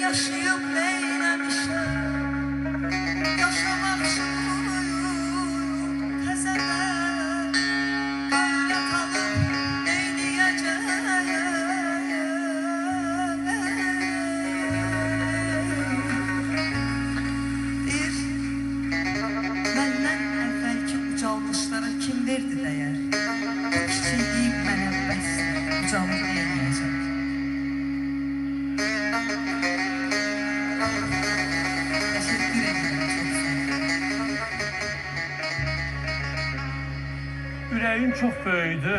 yaşayıp eğlenmişler Yaşamak için uyuyup tezeler Yatalım eyleyeceğim Bir, benden evvelki ucalmışlara kim verdi değer? Bu kişi deyip mənə bəs ucalmış deyər ürəyim çox böyüdü.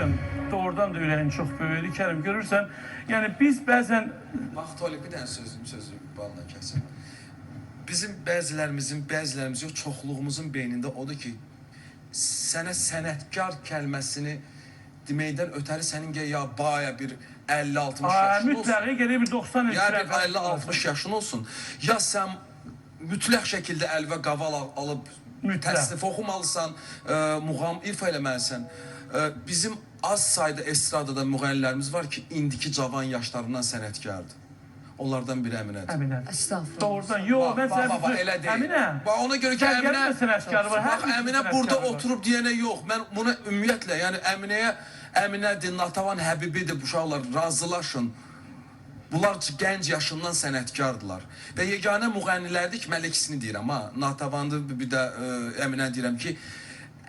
Doğrudan da ürəyim çox böyüdü. Kərim görürsən, yəni biz bəzən Bax Toli bir dənə sözüm sözü balla kəsim. Bizim bəzilərimizin, bəzilərimiz yox, çoxluğumuzun beynində odur ki, sənə sənətkar kəlməsini deməkdən ötəri sənin gə ya baya bir 50-60 Aa, yaşın olsun. mütləq gəlib bir 90 il Ya bir sürə- 50-60 yaşın olsun. Ya sən mütləq şəkildə əlvə qaval al- alıb Mütləq. təsnif oxumalısan, ə, muğam ifa eləməlisən. Ə, bizim az sayda estradada müğənnilərimiz var ki, indiki cavan yaşlarından sənətkardır. Onlardan biri Əminədir. Əminə. Estağfurullah. Doğrudan. Yo, Bax, mən bax, bax, bax, elə deyil. Əminə. Bax, ona görə ki, Əminə- sənətkarı var. Bax, hər Əminə burada sənətkarı var. oturub deyənə yox. Mən buna ümumiyyətlə, yəni Əminəyə Əminədir, Natavan Həbibidir bu uşaqlar, razılaşın. Bunlar gənc yaşından sənətkardılar. Və yeganə müğənnilərdir ki, mən ikisini deyirəm ha. Natavandı bir də ə, Əminə deyirəm ki,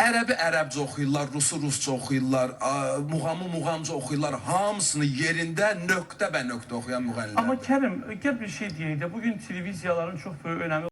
Ərəbi ərəbcə oxuyurlar, rusu rusca oxuyurlar, muğamı muğamca oxuyurlar. Hamısını yerində nöqtə bə nöqtə oxuyan müğənnilər. Amma Kərim, gəl bir şey deyək də, bugün televiziyaların çox böyük önəmi